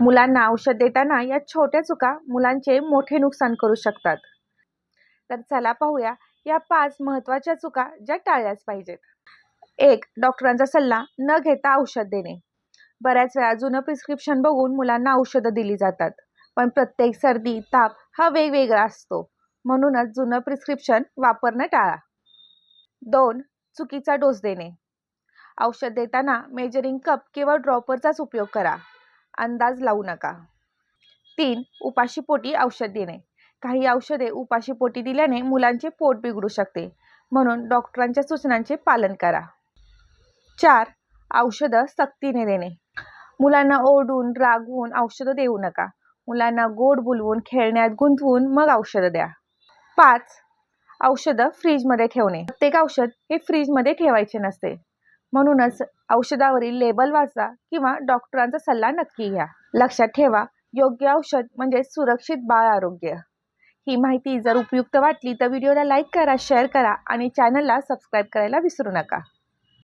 मुलांना औषध देताना या छोट्या चुका मुलांचे मोठे नुकसान करू शकतात. तर चला पाहूया या पाच महत्त्वाच्या चुका ज्या टाळल्याच पाहिजेत. एक डॉक्टरांचा सल्ला न घेता औषध देणे. बऱ्याच वेळा जुनं प्रिस्क्रिप्शन बघून मुलांना औषधं दिली जातात पण प्रत्येक सर्दी ताप हा वेगवेगळा असतो. म्हणूनच जुनं प्रिस्क्रिप्शन वापरणं टाळा. दोन चुकीचा डोस देणे. औषध देताना मेजरिंग कप किंवा ड्रॉपरचाच उपयोग करा. अंदाज लावू नका. तीन उपाशीपोटी औषध देणे. काही औषधे उपाशीपोटी दिल्याने मुलांचे पोट बिघडू शकते. म्हणून डॉक्टरांच्या सूचनांचे पालन करा. चार औषधं सक्तीने देणे. मुलांना ओरडून रागवून औषधं देऊ नका. मुलांना गोड बोलवून खेळण्यात गुंतवून मग औषधं द्या. पाच औषधं फ्रीजमध्ये ठेवणे. प्रत्येक औषध हे फ्रीजमध्ये ठेवायचे नसते. म्हणूनच औषधावरील लेबल वाचा किंवा डॉक्टरांचा सल्ला नक्की घ्या. लक्षात ठेवा योग्य औषध म्हणजे सुरक्षित बाळ आरोग्य. ही माहिती जर उपयुक्त वाटली तर व्हिडिओला लाईक करा शेअर करा आणि चॅनलला सबस्क्राईब करायला विसरू नका.